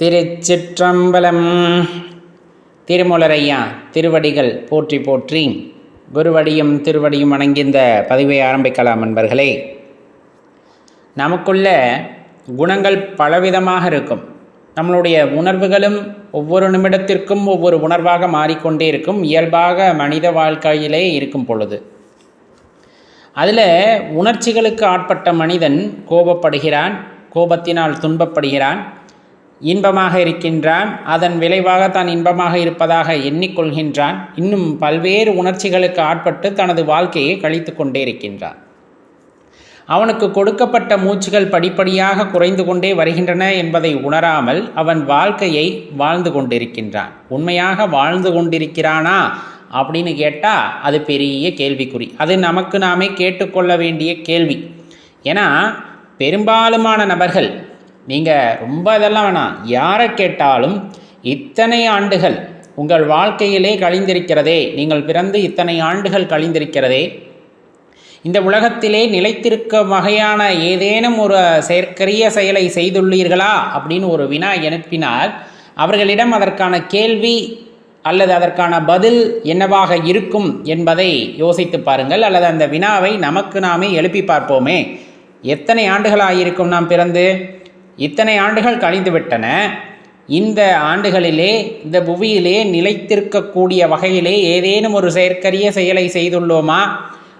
திருச்சிற்றம்பலம். திருமூலரையா திருவடிகள் போற்றி போற்றி குருவடியும் திருவடியும் வணங்கிந்த பதிவை ஆரம்பிக்கலாம் நண்பர்களே நமக்குள்ள குணங்கள் பலவிதமாக இருக்கும். நம்மளுடைய உணர்வுகளும் ஒவ்வொரு நிமிடத்திற்கும் ஒவ்வொரு உணர்வாக மாறிக்கொண்டே இருக்கும். இயல்பாக மனித வாழ்க்கையிலே இருக்கும் பொழுது. அதில் உணர்ச்சிகளுக்கு ஆட்பட்ட மனிதன் கோபப்படுகிறான் கோபத்தினால் துன்பப்படுகிறான் இன்பமாக இருக்கின்றான். அதன் விளைவாக தான் இன்பமாக இருப்பதாக எண்ணிக்கொள்கின்றான். இன்னும் பல்வேறு உணர்ச்சிகளுக்கு ஆட்பட்டு தனது வாழ்க்கையை கழித்து கொண்டே இருக்கின்றான். அவனுக்கு கொடுக்கப்பட்ட மூச்சுகள் படிப்படியாக குறைந்து கொண்டே வருகின்றன என்பதை உணராமல் அவன் வாழ்க்கையை வாழ்ந்து கொண்டிருக்கின்றான். உண்மையாக வாழ்ந்து கொண்டிருக்கிறானா அப்படின்னு கேட்டால் அது பெரிய கேள்விக்குறி. அது நமக்கு நாமே கேட்டுக்கொள்ள வேண்டிய கேள்வி. ஏன்னா பெரும்பாலுமான நபர்கள் நீங்கள் ரொம்ப இதெல்லாம் வேணாம். யாரை கேட்டாலும் இத்தனை ஆண்டுகள் உங்கள் வாழ்க்கையிலே கழிந்திருக்கிறதே நீங்கள் பிறந்து இத்தனை ஆண்டுகள் கழிந்திருக்கிறதே இந்த உலகத்திலே நிலைத்திருக்க வகையான ஏதேனும் ஒரு செயற்கரிய செயலை செய்துள்ளீர்களா அப்படின்னு ஒரு வினா எழுப்பினால் அவர்களிடம் அதற்கான கேள்வி அல்லது அதற்கான பதில் என்னவாக இருக்கும் என்பதை யோசித்து பாருங்கள். அல்லது அந்த வினாவை நமக்கு நாமே எழுப்பி பார்ப்போமே. எத்தனை ஆண்டுகள் ஆகியிருக்கும் நாம் பிறந்து? இத்தனை ஆண்டுகள் கழிந்துவிட்டன. இந்த ஆண்டுகளிலே இந்த புவியிலே நிலைத்திருக்கக்கூடிய வகையிலே ஏதேனும் ஒரு செயற்கரிய செயலை செய்துள்ளோமா?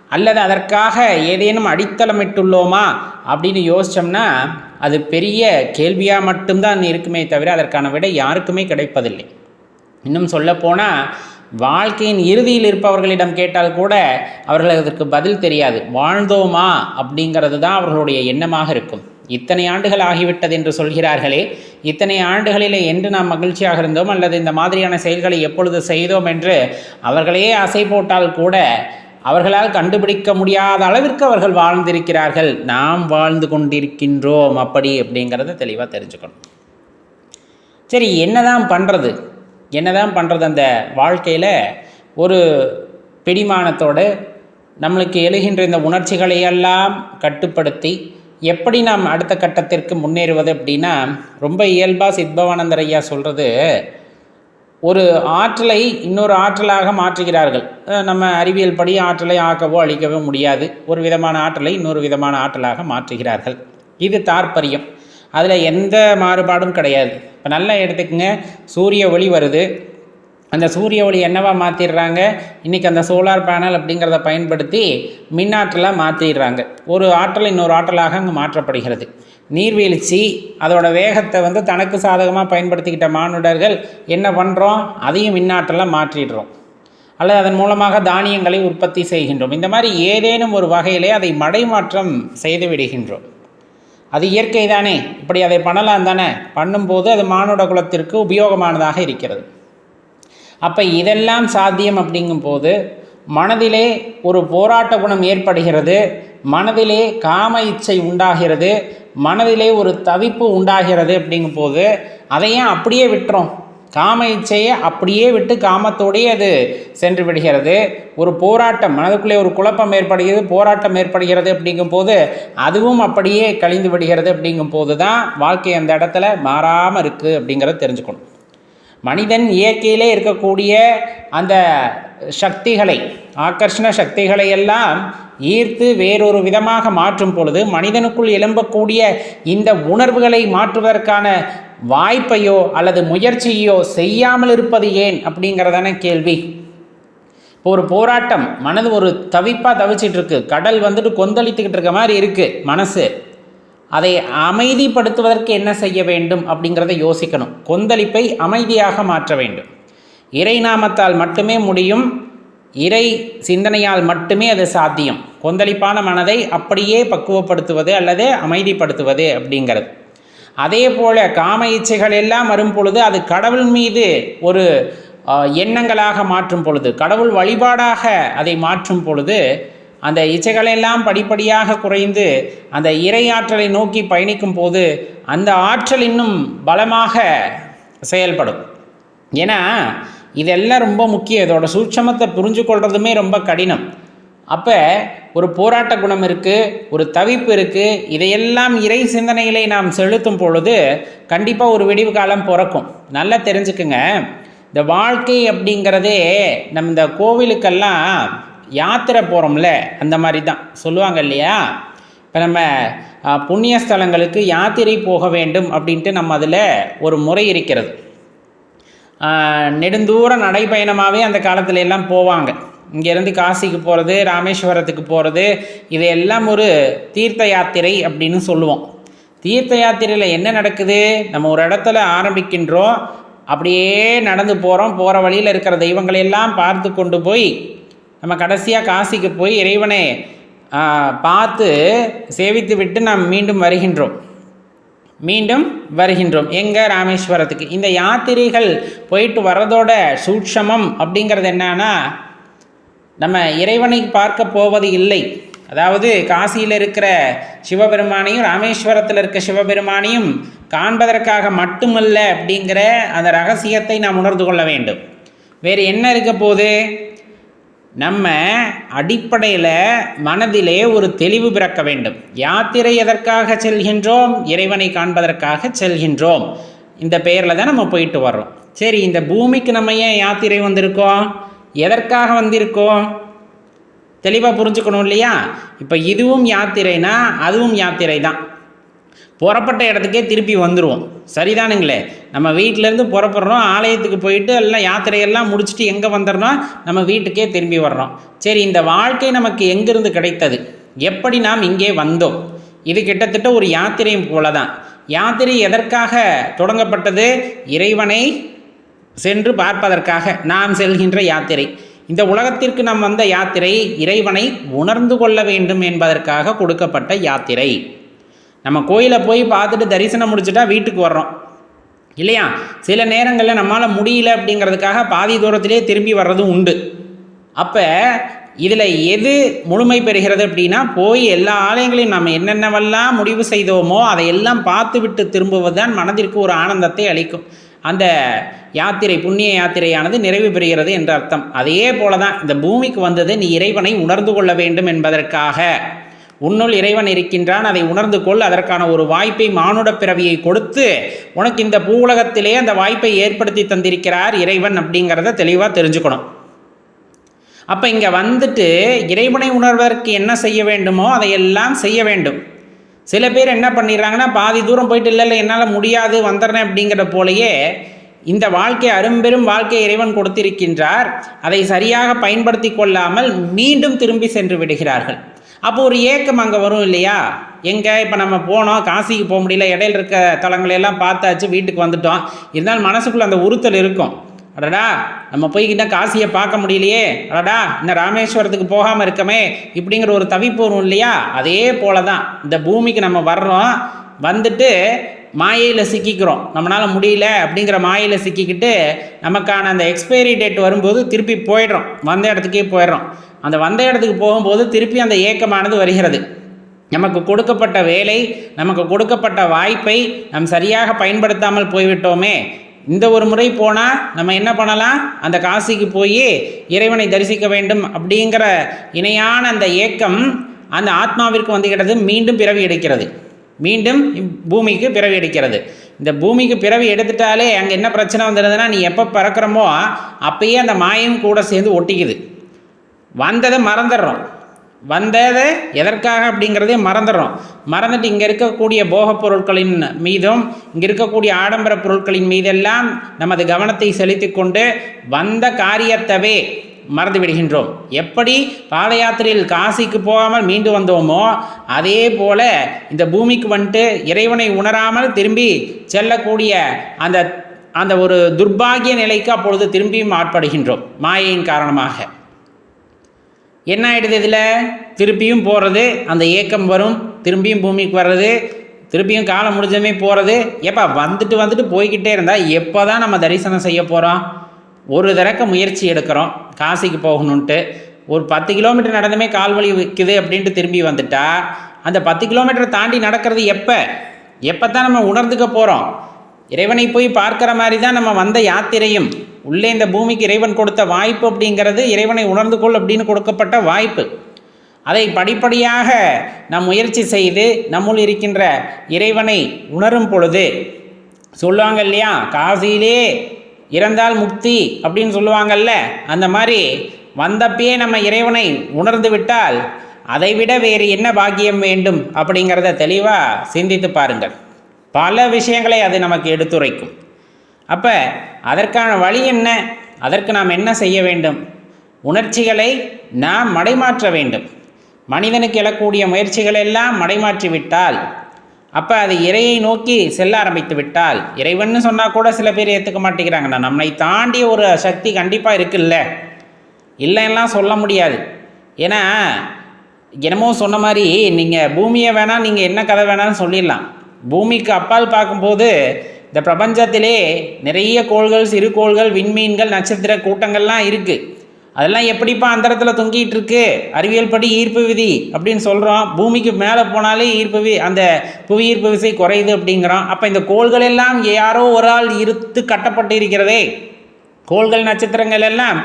அல்லது அதற்காக ஏதேனும் அடித்தளமிட்டுள்ளோமா? அப்படின்னு யோசித்தோம்னா அது பெரிய கேள்வியாக மட்டும்தான் இருக்குமே தவிர அதற்கான விடை யாருக்குமே கிடைப்பதில்லை. இன்னும் சொல்லப்போனால் வாழ்க்கையின் இறுதியில் இருப்பவர்களிடம் கேட்டால் கூட அவர்கள் அதற்கு பதில் தெரியாது. வாழ்ந்தோமா? அப்படிங்கிறது தான் அவர்களுடைய எண்ணமாக இருக்கும். இத்தனை ஆண்டுகள் ஆகிவிட்டது என்று சொல்கிறார்களே. இத்தனை ஆண்டுகளிலே என்று நாம் மகிழ்ச்சியாக இருந்தோம் அல்லது இந்த மாதிரியான செயல்களை எப்பொழுது செய்தோம் என்று அவர்களே அசை போட்டால் கூட அவர்களால் கண்டுபிடிக்க முடியாத அளவிற்கு அவர்கள் வாழ்ந்திருக்கிறார்கள். நாம் வாழ்ந்து கொண்டிருக்கின்றோம் அப்படி அப்படிங்கிறத தெளிவாக தெரிஞ்சுக்கணும். சரி என்னதான் பண்ணுறது என்னதான் பண்ணுறது அந்த வாழ்க்கையில்? ஒரு பிடிமானத்தோடு நம்மளுக்கு எழுகின்ற இந்த உணர்ச்சிகளை எல்லாம் கட்டுப்படுத்தி எப்படி நாம் அடுத்த கட்டத்திற்கு முன்னேறுவது அப்படின்னா ரொம்ப இயல்பாக சித்பவானந்தர் ஐயா சொல்கிறது ஒரு ஆற்றலை இன்னொரு ஆற்றலாக மாற்றுகிறார்கள். நம்ம அறிவியல் படி ஆற்றலை ஆக்கவோ அழிக்கவோ முடியாது. ஒரு விதமான ஆற்றலை இன்னொரு விதமான ஆற்றலாக மாற்றுகிறார்கள். இது தாற்பரியம் அதில் எந்த மாறுபாடும் கிடையாது. இப்போ நல்லா எடுத்துக்கங்க. சூரிய ஒளி வருது. அந்த சூரிய ஒளி என்னவா மாற்றிடுறாங்க இன்றைக்கி அந்த சோலார் பேனல் அப்படிங்கிறத பயன்படுத்தி மின்னாற்றலாக மாற்றிடுறாங்க ஒரு ஆற்றல் இன்னொரு ஆற்றலாக அங்கே மாற்றப்படுகிறது. நீர்வீழ்ச்சி அதோட வேகத்தை வந்து தனக்கு சாதகமாக பயன்படுத்திக்கிட்ட மானுடர்கள் என்ன பண்ணுறோம் அதையும் மின்னாற்றலாக மாற்றிடுறோம். அல்லது அதன் மூலமாக தானியங்களை உற்பத்தி செய்கின்றோம். இந்த மாதிரி ஏதேனும் ஒரு வகையிலே அதை மடைமாற்றம் செய்து விடுகின்றோம். அது இயற்கை தானே இப்படி அதை பண்ணலாம் தானே. பண்ணும்போது அது மானுட குலத்திற்கு உபயோகமானதாக இருக்கிறது. அப்போ இதெல்லாம் சாத்தியம் அப்படிங்கும்போது மனதிலே ஒரு போராட்ட குணம் ஏற்படுகிறது மனதிலே காம இச்சை உண்டாகிறது மனதிலே ஒரு தவிப்பு உண்டாகிறது அப்படிங்கும்போது அதையும் அப்படியே விட்டுறோம்? காம இச்சையை அப்படியே விட்டு காமத்தோடையே அது சென்று விடுகிறது. ஒரு போராட்டம் மனதுக்குள்ளே ஒரு குழப்பம் ஏற்படுகிறது போராட்டம் ஏற்படுகிறது அப்படிங்கும்போது அதுவும் அப்படியே கழிந்து விடுகிறது அப்படிங்கும்போது தான் வாழ்க்கை அந்த இடத்துல மாறாமல் இருக்குது அப்படிங்கிறத தெரிஞ்சுக்கணும். மனிதன் இயற்கையிலே இருக்கக்கூடிய அந்த சக்திகளை ஆக்கர்ஷண சக்திகளை எல்லாம் ஈர்த்து வேறொரு விதமாக மாற்றும் பொழுது மனிதனுக்குள் எழும்பக்கூடிய இந்த உணர்வுகளை மாற்றுவதற்கான வாய்ப்பையோ அல்லது முயற்சியோ செய்யாமல் இருப்பது ஏன் அப்படிங்கிறதான கேள்வி. இப்போ ஒரு போராட்டம் மனது ஒரு தவிப்பாக தவிச்சிட்ருக்கு. கடல் வந்துட்டு கொந்தளித்துக்கிட்டு இருக்க மாதிரி இருக்குது மனசு. அதை அமைதிப்படுத்துவதற்கு என்ன செய்ய வேண்டும் அப்படிங்கிறத யோசிக்கணும். கொந்தளிப்பை அமைதியாக மாற்ற வேண்டும். இறை நாமத்தால் மட்டுமே முடியும் இறை சிந்தனையால் மட்டுமே அது சாத்தியம். கொந்தளிப்பான மனதை அப்படியே பக்குவப்படுத்துவது அல்லது அமைதிப்படுத்துவது அப்படிங்கிறது. அதே போல காம இச்சைகள் எல்லாம் வரும் பொழுது அது கடவுள் மீது ஒரு எண்ணங்களாக மாற்றும் பொழுது கடவுள் வழிபாடாக அதை மாற்றும் பொழுது அந்த இச்சைகளெல்லாம் படிப்படியாக குறைந்து அந்த இறை ஆற்றலை நோக்கி பயணிக்கும் போது அந்த ஆற்றல் இன்னும் பலமாக செயல்படும். ஏன்னா இதெல்லாம் ரொம்ப முக்கியம். இதோட சூட்சமத்தை புரிஞ்சு கொள்றதுமே ரொம்ப கடினம். அப்போ ஒரு போராட்ட குணம் இருக்குது ஒரு தவிப்பு இருக்குது இதையெல்லாம் இறை சிந்தனைகளை நாம் செலுத்தும் பொழுது கண்டிப்பாக ஒரு விடிவு காலம் பிறக்கும். நல்லா தெரிஞ்சுக்குங்க. இந்த வாழ்க்கை அப்படிங்கிறதே நம்ம இந்த கோவிலுக்கெல்லாம் யாத்திரை போகிறோம்ல அந்த மாதிரி தான் சொல்லுவாங்க இல்லையா? இப்போ நம்ம புண்ணிய ஸ்தலங்களுக்கு யாத்திரை போக வேண்டும் அப்படின்ட்டு நம்ம அதில் ஒரு முறை இருக்கிறது. நெடுந்தூர நடைப்பயணமாகவே அந்த காலத்துல எல்லாம் போவாங்க. இங்கேருந்து காசிக்கு போகிறது ராமேஸ்வரத்துக்கு போகிறது இதையெல்லாம் ஒரு தீர்த்த யாத்திரை அப்படின்னு சொல்லுவோம். தீர்த்த யாத்திரையில் என்ன நடக்குது? நம்ம ஒரு இடத்துல ஆரம்பிக்கின்றோம் அப்படியே நடந்து போகிறோம் போகிற வழியில் இருக்கிற தெய்வங்களையெல்லாம் பார்த்து கொண்டு போய் நம்ம கடைசியாக காசிக்கு போய் இறைவனை பார்த்து சேவித்து விட்டு நாம் மீண்டும் வருகின்றோம். மீண்டும் வருகின்றோம். எங்கே ராமேஸ்வரத்துக்கு? இந்த யாத்திரைகள் போயிட்டு வர்றதோட சூட்சமம் அப்படிங்கிறது என்னன்னா நம்ம இறைவனை பார்க்க போவது இல்லை. அதாவது காசியில் இருக்கிற சிவபெருமானையும் ராமேஸ்வரத்தில் இருக்க சிவபெருமானையும் காண்பதற்காக மட்டுமல்ல அப்படிங்கிற அந்த ரகசியத்தை நாம் உணர்ந்து கொள்ள வேண்டும். வேறு என்ன இருக்க போகுது? நம்ம அடிப்படையில் மனதிலே ஒரு தெளிவு பிறக்க வேண்டும். யாத்திரை எதற்காக செல்கின்றோம்? இறைவனை காண்பதற்காக செல்கின்றோம். இந்த பெயரில் தான் நம்ம போயிட்டு வர்றோம். சரி இந்த பூமிக்கு நம்ம ஏன் யாத்திரை வந்திருக்கோம்? எதற்காக வந்திருக்கோம்? தெளிவாக புரிஞ்சுக்கணும் இல்லையா? இப்போ இதுவும் யாத்திரைனா அதுவும் யாத்திரை தான் புறப்பட்ட இடத்துக்கே திருப்பி வந்துடுவோம் சரிதானுங்களே? நம்ம வீட்டிலேருந்து புறப்படுறோம் ஆலயத்துக்கு போயிட்டு எல்லாம் யாத்திரையெல்லாம் முடிச்சுட்டு எங்கே வந்துடுறோம் நம்ம வீட்டுக்கே திரும்பி வர்றோம். சரி இந்த வாழ்க்கை நமக்கு எங்கிருந்து கிடைத்தது? எப்படி நாம் இங்கே வந்தோம்? இது கிட்டத்தட்ட ஒரு யாத்திரையும் போல தான் யாத்திரை எதற்காக தொடங்கப்பட்டது? இறைவனை சென்று பார்ப்பதற்காக நாம் செல்கின்ற யாத்திரை. இந்த உலகத்திற்கு நாம் வந்த யாத்திரை இறைவனை உணர்ந்து கொள்ள வேண்டும் என்பதற்காக கொடுக்கப்பட்ட யாத்திரை. நம்ம கோயிலை போய் பார்த்துட்டு தரிசனம் முடிச்சுட்டா வீட்டுக்கு வர்றோம். இல்லையா? சில நேரங்களில் நம்மளால் முடியல அப்படிங்கிறதுக்காக பாதி தூரத்திலே திரும்பி வர்றதும் உண்டு. அப்போ இதில் எது முழுமை பெறுகிறது அப்படின்னா போய் எல்லா ஆலயங்களையும் நம்ம என்னென்னவெல்லாம் முடிவு செய்தோமோ அதையெல்லாம் பார்த்து விட்டு திரும்புவது தான் மனதிற்கு ஒரு ஆனந்தத்தை அளிக்கும். அந்த யாத்திரை புண்ணிய யாத்திரையானது நிறைவு பெறுகிறது என்ற அர்த்தம். அதே போல தான் இந்த பூமிக்கு வந்தது நீ இறைவனை உணர்ந்து கொள்ள வேண்டும் என்பதற்காக. உன்னுள் இறைவன் இருக்கின்றான். அதை உணர்ந்து கொள். அதற்கான ஒரு வாய்ப்பை மானுட பிறவியை கொடுத்து உனக்கு இந்த பூவுலகத்திலே அந்த வாய்ப்பை ஏற்படுத்தி தந்திருக்கிறார் இறைவன் அப்படிங்கிறத தெளிவாக தெரிஞ்சுக்கணும். அப்போ இங்கே வந்துட்டு இறைவனை உணர்வதற்கு என்ன செய்ய வேண்டுமோ அதையெல்லாம் செய்ய வேண்டும். சில பேர் என்ன பண்ணிடுறாங்கன்னா பாதி தூரம் போயிட்டு இல்லை இல்லை என்னால் முடியாது வந்துடுறேன் அப்படிங்கிற போலயே இந்த வாழ்க்கை அரும்பெரும் வாழ்க்கை இறைவன் கொடுத்திருக்கின்றார். அதை சரியாக பயன்படுத்தி கொள்ளாமல் மீண்டும் திரும்பி சென்று விடுகிறார்கள். அப்போ ஒரு ஏக்கம் அங்கே வரும் இல்லையா? எங்கே? இப்போ நம்ம போனோம் காசிக்கு போக முடியல இடையில இருக்க தலங்களையெல்லாம் பார்த்தாச்சு வீட்டுக்கு வந்துட்டோம். இருந்தாலும் மனசுக்குள்ள அந்த உறுத்தல் இருக்கும். அடடா நம்ம போய்கிட்ட காசியை பார்க்க முடியலையே. அடடா இன்னும் ராமேஸ்வரத்துக்கு போகாமல் இருக்கமே. இப்படிங்கிற ஒரு தவிப்பு வரும் இல்லையா? அதே போல தான் இந்த பூமிக்கு நம்ம வர்றோம். வந்துட்டு மாயையில் சிக்கிக்கிறோம். நம்மளால் முடியல அப்படிங்கிற மாயையில் சிக்கிக்கிட்டு நமக்கான அந்த எக்ஸ்பைரி டேட் வரும்போது திருப்பி போயிடுறோம். வந்த இடத்துக்கே போயிடுறோம். அந்த வந்த இடத்துக்கு போகும்போது திருப்பி அந்த ஏக்கமானது வருகிறது. நமக்கு கொடுக்கப்பட்ட வேலை நமக்கு கொடுக்கப்பட்ட வாய்ப்பை நாம் சரியாக பயன்படுத்தாமல் போய்விட்டோமே. இந்த ஒரு முறை போனால் நம்ம என்ன பண்ணலாம்? அந்த காசிக்கு போய் இறைவனை தரிசிக்க வேண்டும் அப்படிங்கிற இணையான அந்த ஏக்கம் அந்த ஆத்மாவிற்கு வந்துகிறது மீண்டும் பிறவி எடுக்கிறது. மீண்டும் பூமிக்கு பிறவி எடுக்கிறது. இந்த பூமிக்கு பிறவி எடுத்துட்டாலே அங்கே என்ன பிரச்சனை வந்துடுதுன்னா நீ எப்போ பறக்கிறமோ அப்பயே அந்த மாயம் கூட சேர்ந்து ஒட்டிக்குது. வந்ததை மறந்துடுறோம். வந்ததை எதற்காக அப்படிங்கிறதே மறந்துடுறோம். மறந்துட்டு இங்கே இருக்கக்கூடிய போகப் பொருட்களின் மீதும் இங்கே இருக்கக்கூடிய ஆடம்பர பொருட்களின் மீதெல்லாம் நமது கவனத்தை செலுத்தி கொண்டு வந்த காரியத்தவே மறந்து விடுகின்றோம் எப்படி பாத யாத்திரையில் காசிக்கு போகாமல் மீண்டு வந்தோமோ அதே போல இந்த பூமிக்கு வந்துட்டு இறைவனை உணராமல் திரும்பி செல்லக்கூடிய அந்த அந்த ஒரு துர்பாகிய நிலைக்கு அப்பொழுது திரும்பியும் ஆட்படுகின்றோம் மாயையின் காரணமாக. என்ன ஆயிடுது இதில்? திருப்பியும் போகிறது அந்த ஏக்கம் வரும் திரும்பியும் பூமிக்கு வர்றது திருப்பியும் காலம் முடிஞ்சமே போகிறது ஏப்பா வந்துட்டு வந்துட்டு போய்கிட்டே இருந்தால் எப்போ தான் நம்ம தரிசனம் செய்ய போகிறோம் ஒரு தடக்க முயற்சி எடுக்கிறோம் காசிக்கு போகணுன்ட்டு. ஒரு பத்து கிலோமீட்டர் நடந்துமே கால் வலி வைக்குது அப்படின்ட்டு திரும்பி வந்துட்டா அந்த பத்து கிலோமீட்டர் தாண்டி நடக்கிறது எப்போ? எப்போ தான் நம்ம உணர்ந்துக்க போகிறோம் இறைவனை போய் பார்க்குற மாதிரி தான் நம்ம வந்த யாத்திரையும். உள்ளே இந்த பூமிக்கு இறைவன் கொடுத்த வாய்ப்பு அப்படிங்கிறது இறைவனை உணர்ந்து கொள் அப்படின்னு கொடுக்கப்பட்ட வாய்ப்பு. அதை படிப்படியாக நாம் முயற்சி செய்து நம்முள் இருக்கின்ற இறைவனை உணரும் பொழுது சொல்லுவாங்க இல்லையா? காசியிலே இறந்தால் முக்தி அப்படின்னு சொல்லுவாங்கல்ல அந்த மாதிரி வந்தப்பயே நம்ம இறைவனை உணர்ந்து விட்டால் அதைவிட வேறு என்ன பாக்கியம் வேண்டும் அப்படிங்கிறத தெளிவாக சிந்தித்து பாருங்கள். பல விஷயங்களை அது நமக்கு எடுத்துரைக்கும். அப்போ அதற்கான வழி என்ன? அதற்கு நாம் என்ன செய்ய வேண்டும்? உணர்ச்சிகளை நாம் மடைமாற்ற வேண்டும். மனிதனுக்கு எழக்கூடிய முயற்சிகள் எல்லாம் மடைமாற்றி விட்டால் அப்போ அது இறையை நோக்கி செல்ல ஆரம்பித்து விட்டால் இறைவன்னு சொன்னால் கூட சில பேர் ஏற்றுக்க மாட்டேங்கிறாங்கண்ணா. நம்மை தாண்டிய ஒரு சக்தி கண்டிப்பாக இருக்குல்ல. இல்லைன்னா சொல்ல முடியாது. ஏன்னா என்னமோ சொன்ன மாதிரி நீங்கள் பூமியை வேணால் நீங்கள் என்ன கதை வேணாலும் சொல்லிடலாம். பூமிக்கு அப்பால் பார்க்கும்போது இந்த பிரபஞ்சத்திலே நிறைய கோள்கள் சிறு கோள்கள் விண்மீன்கள் நட்சத்திர கூட்டங்கள்லாம் இருக்குது அதெல்லாம் எப்படிப்பா அந்தரத்தில் தொங்கிட்டு இருக்கு அறிவியல் படி ஈர்ப்பு விதி அப்படின்னு சொல்கிறோம் பூமிக்கு மேலே போனாலே ஈர்ப்பு வி அந்த புவி ஈர்ப்பு விசை குறையுது அப்படிங்கிறோம். அப்போ இந்த கோள்கள் எல்லாம் யாரோ ஒரு ஆள் இருத்து கட்டப்பட்டு இருக்கிறதே கோள்கள் நட்சத்திரங்கள் எல்லாம்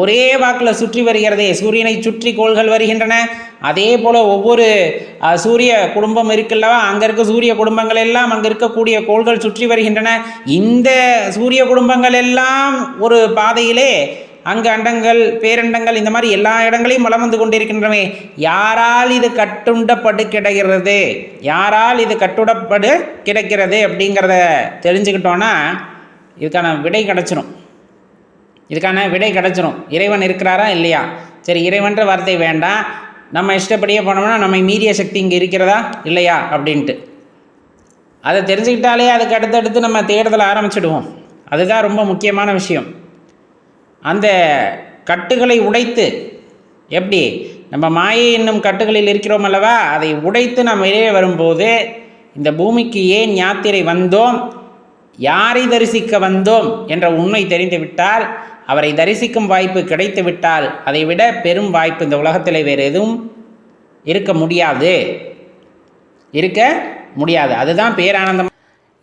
ஒரே வாக்கில் சுற்றி வருகிறதே. சூரியனை சுற்றி கோள்கள் வருகின்றன. அதே போல் ஒவ்வொரு சூரிய குடும்பம் இருக்குல்லவா? அங்கே இருக்க சூரிய குடும்பங்கள் எல்லாம் அங்கே இருக்கக்கூடிய கோள்கள் சுற்றி வருகின்றன. இந்த சூரிய குடும்பங்கள் எல்லாம் ஒரு பாதையிலே அங்கு அண்டங்கள் பேரண்டங்கள் இந்த மாதிரி எல்லா இடங்களையும் மலம் வந்து கொண்டிருக்கின்றன யாரால் இது கட்டுண்டப்படு கிடைக்கிறது? யாரால் இது கட்டுடப்படு கிடைக்கிறது அப்படிங்கிறத தெரிஞ்சுக்கிட்டோன்னா இதுக்கான விடை கிடச்சிரும். இதுக்கான விடை கிடச்சிரும். இறைவன் இருக்கிறாரா இல்லையா? சரி இறைவன்ற வார்த்தை வேண்டாம். நம்ம இஷ்டப்படியே போனோம்னா நம்மை மீறிய சக்தி இங்கே இருக்கிறதா இல்லையா அப்படின்ட்டு. அதை தெரிஞ்சுக்கிட்டாலே அதுக்கு அடுத்தடுத்து நம்ம தேடுதல் ஆரம்பிச்சிடுவோம். அதுதான் ரொம்ப முக்கியமான விஷயம். அந்த கட்டுகளை உடைத்து எப்படி? நம்ம மாயை என்னும் கட்டுகளில் இருக்கிறோம் அல்லவா? அதை உடைத்து நாம் வெளியே வரும்போது இந்த பூமிக்கு ஏன் யாத்திரை வந்தோம்? யாரை தரிசிக்க வந்தோம்? என்ற உண்மை தெரிந்துவிட்டால் அவரை தரிசிக்கும் வாய்ப்பு கிடைத்து விட்டால் அதைவிட பெரும் வாய்ப்பு இந்த உலகத்தில் வேறு எதுவும் இருக்க முடியாது. இருக்க முடியாது. அதுதான் பேரானந்தம்.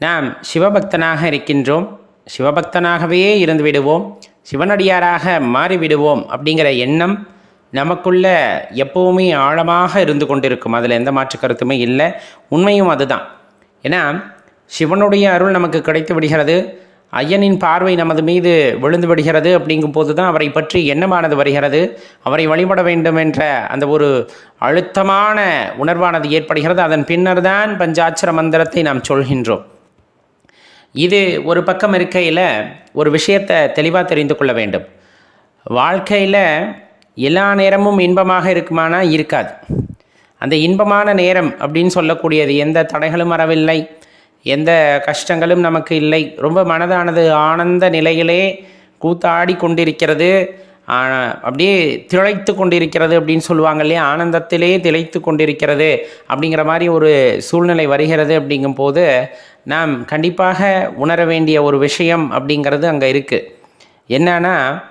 நாம் சிவபக்தனாக இருக்கின்றோம். சிவபக்தனாகவே இருந்து விடுவோம். சிவனடியாராக மாறிவிடுவோம் அப்படிங்கிற எண்ணம் நமக்குள்ள எப்போவுமே ஆழமாக இருந்து கொண்டிருக்கும். அதில் எந்த மாற்று கருத்துமே இல்லை. உண்மையும் அதுதான். ஏன்னா சிவனுடைய அருள் நமக்கு கிடைத்து விடுகிறது. ஐயனின் பார்வை நமது மீது விழுந்து விடுகிறது அப்படிங்கும் போது தான் அவரை பற்றி எண்ணமானது வருகிறது. அவரை வழிபட வேண்டும் என்ற அந்த ஒரு அழுத்தமான உணர்வானது ஏற்படுகிறது. அதன் பின்னர் தான் பஞ்சாட்சர மந்திரத்தை நாம் சொல்கின்றோம். இது ஒரு பக்கம் இருக்கையில் ஒரு விஷயத்தை தெளிவாக தெரிந்து கொள்ள வேண்டும். வாழ்க்கையில் எல்லா நேரமும் இன்பமாக இருக்குமானா இருக்காது. அந்த இன்பமான நேரம் அப்படின்னு சொல்லக்கூடியது எந்த தடைகளும் வரவில்லை. எந்த கஷ்டங்களும் நமக்கு இல்லை. ரொம்ப மனதானது ஆனந்த நிலையிலே கூத்தாடி கொண்டிருக்கிறது. அப்படியே திளைத்து கொண்டிருக்கிறது அப்படின்னு சொல்லுவாங்க இல்லையா? ஆனந்தத்திலே திளைத்து கொண்டிருக்கிறது அப்படிங்கிற மாதிரி ஒரு சூழ்நிலை வருகிறது அப்படிங்கும்போது நாம் கண்டிப்பாக உணர வேண்டிய ஒரு விஷயம் அப்படிங்கிறது அங்கே இருக்குது என்னன்னா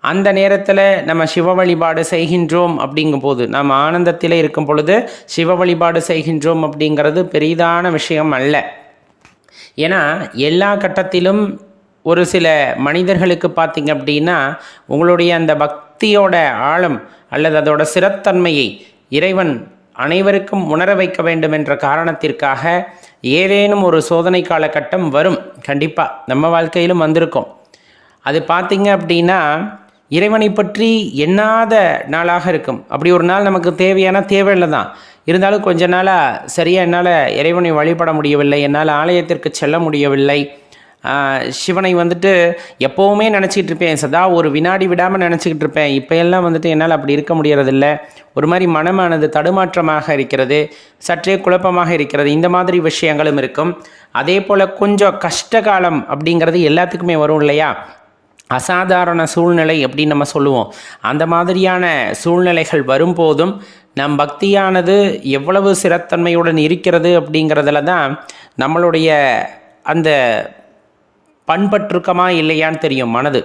அந்த நேரத்தில் நம்ம சிவ வழிபாடு செய்கின்றோம் அப்படிங்கும்போது நாம் ஆனந்தத்தில் இருக்கும் பொழுது சிவ வழிபாடு செய்கின்றோம் அப்படிங்கிறது பெரிதான விஷயம் அல்ல. ஏன்னா எல்லா கட்டத்திலும் ஒரு சில மனிதர்களுக்கு பார்த்திங்க அப்படின்னா உங்களுடைய அந்த பக்தியோட ஆழம் அல்லது அதோட சிறத்தன்மையை இறைவன் அனைவருக்கும் உணர வைக்க வேண்டும் என்ற காரணத்திற்காக ஏதேனும் ஒரு சோதனை காலகட்டம் வரும். கண்டிப்பாக நம்ம வாழ்க்கையிலும் வந்திருக்கும். அது பார்த்திங்க அப்படின்னா இறைவனை பற்றி எண்ணாத நாளாக இருக்கும். அப்படி ஒரு நாள் நமக்கு தேவையான தேவையில்லை தான். இருந்தாலும் கொஞ்ச நாளாக சரியாக என்னால் இறைவனை வழிபட முடியவில்லை. என்னால் ஆலயத்திற்கு செல்ல முடியவில்லை. சிவனை வந்துட்டு எப்போவுமே நினச்சிக்கிட்டு இருப்பேன். சதா ஒரு வினாடி விடாமல் நினச்சிக்கிட்டு இருப்பேன். இப்போ எல்லாம் வந்துட்டு என்னால் அப்படி இருக்க முடியறதில்ல. ஒரு மாதிரி மனமானது தடுமாற்றமாக இருக்கிறது. சற்றே குழப்பமாக இருக்கிறது. இந்த மாதிரி விஷயங்களும் இருக்கும். அதே போல் கொஞ்சம் கஷ்டகாலம் அப்படிங்கிறது எல்லாத்துக்குமே வரும் இல்லையா? அசாதாரண சூழ்நிலை அப்படின்னு நம்ம சொல்லுவோம். அந்த மாதிரியான சூழ்நிலைகள் வரும்போதும் நம் பக்தியானது எவ்வளவு சிறத்தன்மையுடன் இருக்கிறது அப்படிங்கிறதுல தான் நம்மளுடைய அந்த பண்பற்றுக்கமா இல்லையான்னு தெரியும் மனது.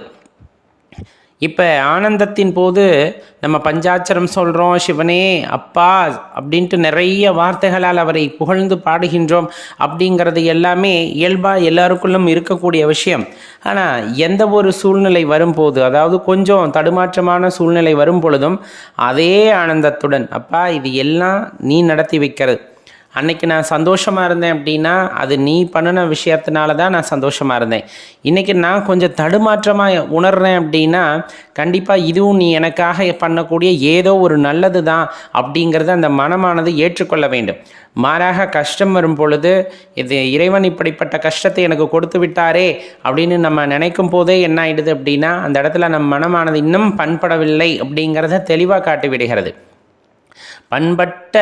இப்போ ஆனந்தத்தின் போது நம்ம பஞ்சாட்சரம் சொல்கிறோம் சிவனே அப்பா அப்படின்ட்டு நிறைய வார்த்தைகளால் அவரை புகழ்ந்து பாடுகின்றோம் அப்படிங்கிறது எல்லாமே இயல்பாக எல்லாருக்குள்ளும் இருக்கக்கூடிய விஷயம். ஆனால் எந்த ஒரு சூழ்நிலை வரும்போது அதாவது கொஞ்சம் தடுமாற்றமான சூழ்நிலை வரும் பொழுதும் அதே ஆனந்தத்துடன் அப்பா இது எல்லாம் நீ நடத்தி வைக்கிறது. அன்னைக்கு நான் சந்தோஷமாக இருந்தேன் அப்படின்னா அது நீ பண்ணின விஷயத்தினால தான் நான் சந்தோஷமாக இருந்தேன். இன்றைக்கி நான் கொஞ்சம் தடுமாற்றமாக உணர்றேன் அப்படின்னா கண்டிப்பாக இதுவும் நீ எனக்காக பண்ணக்கூடிய ஏதோ ஒரு நல்லது தான் அப்படிங்கிறத அந்த மனமானது ஏற்றுக்கொள்ள வேண்டும். மாறாக கஷ்டம் வரும் பொழுது இது இறைவன் இப்படிப்பட்ட கஷ்டத்தை எனக்கு கொடுத்து விட்டாரே அப்படின்னு நம்ம நினைக்கும் போதே என்ன ஆயிடுது அப்படின்னா அந்த இடத்துல நம் மனமானது இன்னும் பண்படவில்லை அப்படிங்கிறத தெளிவாக காட்டி விடுகிறது பண்பட்ட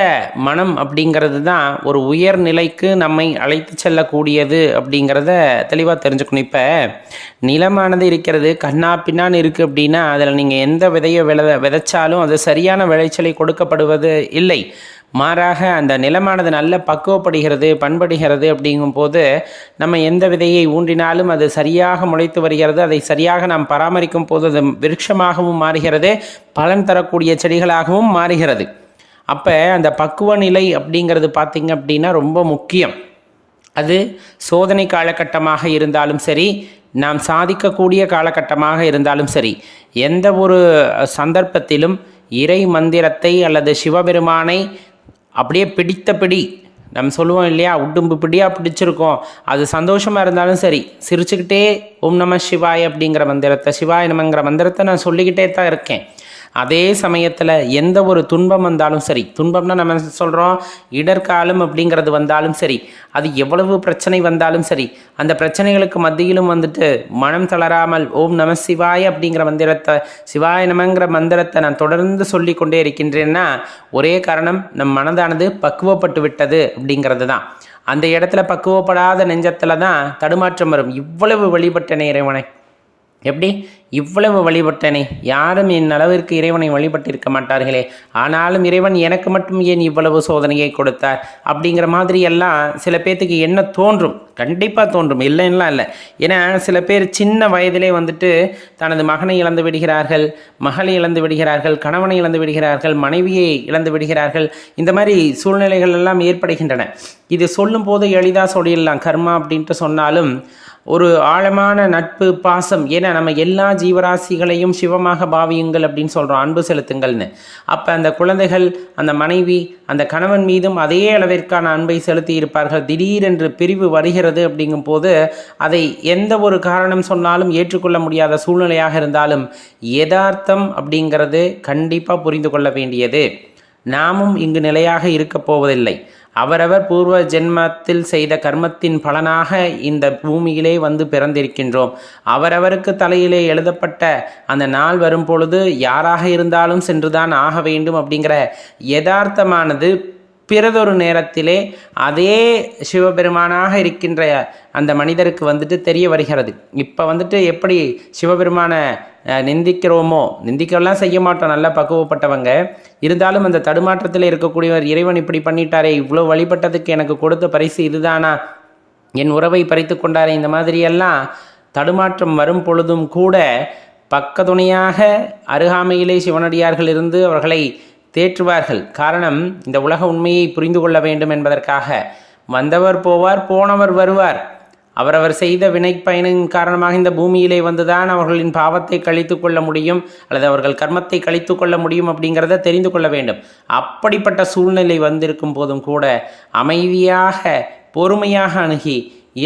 மனம் அப்படிங்கிறது தான் ஒரு உயர் நிலைக்கு நம்மை அழைத்து செல்லக்கூடியது அப்படிங்கிறத தெளிவாக தெரிஞ்சுக்கணும். இப்போ நிலமானது இருக்கிறது கண்ணா பின்னான்னு இருக்குது அப்படின்னா அதில் நீங்கள் எந்த விதையை வித விதைச்சாலும் அது சரியான விளைச்சலை கொடுக்கப்படுவது இல்லை. மாறாக அந்த நிலமானது நல்ல பக்குவப்படுகிறது பண்படுகிறது அப்படிங்கும்போது நம்ம எந்த விதையை ஊன்றினாலும் அது சரியாக முளைத்து வருகிறது அதை சரியாக நாம் பராமரிக்கும் போது அது விருட்சமாகவும் மாறுகிறது பலன் தரக்கூடிய செடிகளாகவும் மாறுகிறது. அப்போ அந்த பக்குவ நிலை அப்படிங்கிறது பார்த்திங்க அப்படின்னா ரொம்ப முக்கியம். அது சோதனை காலகட்டமாக இருந்தாலும் சரி நாம் சாதிக்கக்கூடிய காலகட்டமாக இருந்தாலும் சரி எந்த ஒரு சந்தர்ப்பத்திலும் இறை மந்திரத்தை அல்லது சிவபெருமானை அப்படியே பிடித்த பிடி நம்ம சொல்லுவோம் இல்லையா உடும்பு பிடியாக பிடிச்சிருக்கோம் அது சந்தோஷமாக இருந்தாலும் சரி சிரிச்சுக்கிட்டே ஓம் நம சிவாய் அப்படிங்கிற மந்திரத்தை சிவாய் நமங்கிற மந்திரத்தை நான் சொல்லிக்கிட்டே தான் இருக்கேன். அதே சமயத்தில் எந்த ஒரு துன்பம் வந்தாலும் சரி துன்பம்னா நம்ம சொல்கிறோம் இடர்காலம் அப்படிங்கிறது வந்தாலும் சரி அது எவ்வளவு பிரச்சனை வந்தாலும் சரி அந்த பிரச்சனைகளுக்கு மத்தியிலும் வந்துட்டு மனம் தளராமல் ஓம் நம சிவாய அப்படிங்கிற மந்திரத்தை சிவாய நமங்கிற மந்திரத்தை நான் தொடர்ந்து சொல்லி கொண்டே இருக்கின்றேன்னா ஒரே காரணம் நம் மனதானது பக்குவப்பட்டு விட்டது அப்படிங்கிறது தான். அந்த இடத்துல பக்குவப்படாத நெஞ்சத்தில் தான் தடுமாற்றம் வரும். இவ்வளவு வழிபட்ட இறைவனை எப்படி? இவ்வளவு வழிபட்டனே. யாரும் என் அளவிற்கு இறைவனை வழிபட்டிருக்க மாட்டார்களே. ஆனாலும் இறைவன் எனக்கு மட்டும் ஏன் இவ்வளவு சோதனையை கொடுத்தார்? அப்படிங்கிற மாதிரி எல்லாம் சில பேர்த்துக்கு என்ன தோன்றும்? கண்டிப்பாக தோன்றும். இல்லைன்னா இல்லை. ஏன்னா சில பேர் சின்ன வயதிலே வந்துட்டு தனது மகனை இழந்து விடுகிறார்கள் மகளை இழந்து விடுகிறார்கள் கணவனை இழந்து விடுகிறார்கள் மனைவியை இழந்து விடுகிறார்கள். இந்த மாதிரி சூழ்நிலைகள் எல்லாம் ஏற்படுகின்றன. இது சொல்லும்போது எளிதாக சொல்லிடலாம். கர்மா அப்படின்ட்டு சொன்னாலும் ஒரு ஆழமான நட்பு பாசம். ஏன்னா நம்ம எல்லா ஜீவராசிகளையும் சிவமாக பாவியுங்கள் அப்படின்னு சொல்கிறோம் அன்பு செலுத்துங்கள்னு. அப்போ அந்த குழந்தைகள் அந்த மனைவி அந்த கணவன் மீதும் அதே அளவிற்கான அன்பை செலுத்தி இருப்பார்கள் திடீரென்று பிரிவு வருகிறது அப்படிங்கும் போது அதை எந்த ஒரு காரணம் சொன்னாலும் ஏற்றுக்கொள்ள முடியாத சூழ்நிலையாக இருந்தாலும் யதார்த்தம் அப்படிங்கிறது கண்டிப்பாக புரிந்து கொள்ள வேண்டியது. நாமும் இங்கு நிலையாக இருக்கப் போவதில்லை. அவரவர் பூர்வ ஜென்மத்தில் செய்த கர்மத்தின் பலனாக இந்த பூமியிலே வந்து பிறந்திருக்கின்றோம். அவரவருக்கு தலையிலே எழுதப்பட்ட அந்த நாள் வரும் பொழுது யாராக இருந்தாலும் சென்றுதான் ஆக வேண்டும் அப்படிங்கிற யதார்த்தமானது பிறதொரு நேரத்திலே அதே சிவபெருமானாக இருக்கின்ற அந்த மனிதருக்கு வந்துட்டு தெரிய வருகிறது. இப்போ வந்துட்டு எப்படி சிவபெருமானை நிந்திக்கிறோமோ நிந்திக்கலாம் செய்ய மாட்டோம் நல்லா பக்குவப்பட்டவங்க. இருந்தாலும் அந்த தடுமாற்றத்தில் இருக்கக்கூடியவர் இறைவன் இப்படி பண்ணிட்டாரே இவ்வளோ வழிபட்டதுக்கு எனக்கு கொடுத்த பரிசு இதுதானா? என் உறவை பறித்து கொண்டாரே இந்த மாதிரியெல்லாம் தடுமாற்றம் வரும் பொழுதும் கூட பக்கத்துணையாக அருகாமையிலே சிவனடியார்கள் இருந்து அவர்களை தேற்றுவார்கள். காரணம் இந்த உலக உண்மையை புரிந்து கொள்ள வேண்டும் என்பதற்காக. வந்தவர் போவார் போனவர் வருவார். அவரவர் செய்த வினை பயனின் காரணமாக இந்த பூமியிலே வந்துதான் அவர்களின் பாவத்தை கழித்து கொள்ள முடியும் அல்லது அவர்கள் கர்மத்தை கழித்து கொள்ள முடியும் அப்படிங்கிறத தெரிந்து கொள்ள வேண்டும். அப்படிப்பட்ட சூழ்நிலை வந்திருக்கும் போதும் கூட அமைதியாக பொறுமையாக அணுகி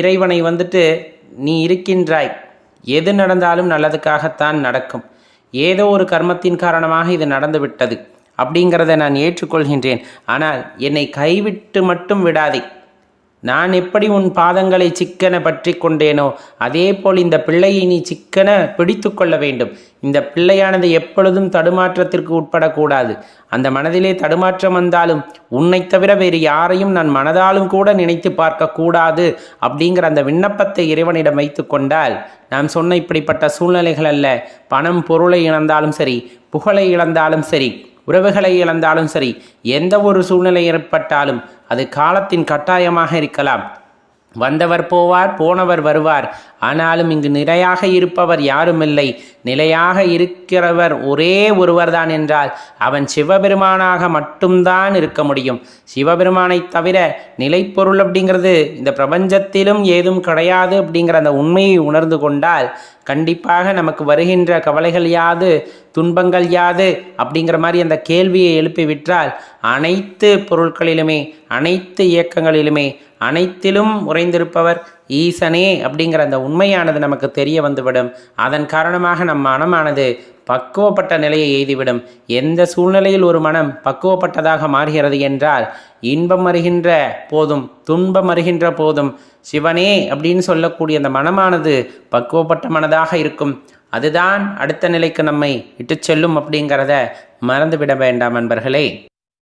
இறைவனை வந்துட்டு நீ இருக்கின்றாய். எது நடந்தாலும் நல்லதுக்காகத்தான் நடக்கும். ஏதோ ஒரு கர்மத்தின் காரணமாக இது நடந்துவிட்டது. அப்படிங்கிறத நான் ஏற்றுக்கொள்கின்றேன். ஆனால் என்னை கைவிட்டு மட்டும் விடாதே. நான் எப்படி உன் பாதங்களை சிக்கன பற்றி கொண்டேனோ அதே போல் இந்த பிள்ளையை நீ சிக்கன பிடித்து கொள்ள வேண்டும். இந்த பிள்ளையானது எப்பொழுதும் தடுமாற்றத்திற்கு உட்படக்கூடாது. அந்த மனதிலே தடுமாற்றம் வந்தாலும் உன்னை தவிர வேறு யாரையும் நான் மனதாலும் கூட நினைத்து பார்க்கக்கூடாது அப்படிங்கிற அந்த விண்ணப்பத்தை இறைவனிடம் வைத்து கொண்டால் நாம் சொன்ன இப்படிப்பட்ட சூழ்நிலைகள் அல்ல. பணம் பொருளை இழந்தாலும் சரி புகழை இழந்தாலும் சரி உறவுகளை இழந்தாலும் சரி எந்த ஒரு சூழ்நிலை ஏற்பட்டாலும் அது காலத்தின் கட்டாயமாக இருக்கலாம். வந்தவர் போவார் போனவர் வருவார். ஆனாலும் இங்கு நிலையாக இருப்பவர் யாருமில்லை. நிலையாக இருக்கிறவர் ஒரே ஒருவர்தான் என்றால் அவன் சிவபெருமானாக மட்டும்தான் இருக்க முடியும். சிவபெருமானை தவிர நிலைப்பொருள் அப்படிங்கிறது இந்த பிரபஞ்சத்திலும் ஏதும் கிடையாது அப்படிங்கிற அந்த உண்மையை உணர்ந்து கொண்டால் கண்டிப்பாக நமக்கு வருகின்ற கவலைகள் யாது துன்பங்கள் யாது அப்படிங்கிற மாதிரி அந்த கேள்வியை எழுப்பி விட்டால் அனைத்து பொருட்களிலுமே அனைத்து இயக்கங்களிலுமே அனைத்திலும் உறைந்திருப்பவர் ஈசனே அப்படிங்கிற அந்த உண்மையானது நமக்கு தெரிய வந்துவிடும். அதன் காரணமாக நம் மனமானது பக்குவப்பட்ட நிலையை எய்திவிடும். எந்த சூழ்நிலையில் ஒரு மனம் பக்குவப்பட்டதாக மாறுகிறது என்றால் இன்பம் வருகின்ற போதும் துன்பம் வருகின்ற போதும் சிவனே அப்படின்னு சொல்லக்கூடிய அந்த மனமானது பக்குவப்பட்ட மனதாக இருக்கும். அதுதான் அடுத்த நிலைக்கு நம்மை இட்டுச் செல்லும் அப்படிங்கிறத மறந்துவிட வேண்டாம் நண்பர்களே